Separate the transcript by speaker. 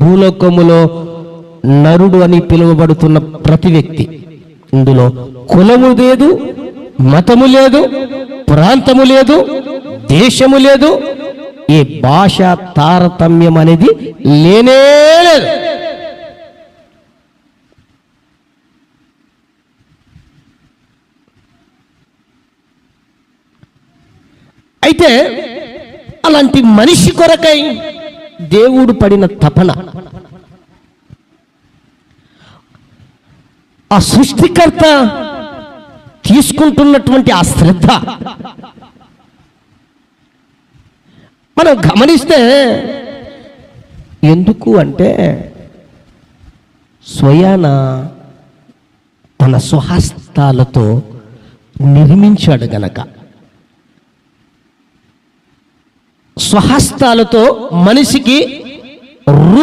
Speaker 1: భూలోకములో నరుడు అని పిలువబడుతున్న ప్రతి వ్యక్తి. ఇందులో కులము లేదు మతము లేదు ప్రాంతము లేదు దేశము లేదు ఈ భాష తారతమ్యం అనేది లేనే లేదు. అయితే అలాంటి మనిషి కొరకై దేవుడు పడిన తపన. ఆ సృష్టికర్త తీసుకుంటున్నటువంటి ఆ శ్రద్ధ. మనం గమనిస్తే ఎందుకు అంటే స్వయాన తన స్వహస్తాలతో నిర్మించాడు గనక. స్వహస్తాలతో మనిషికి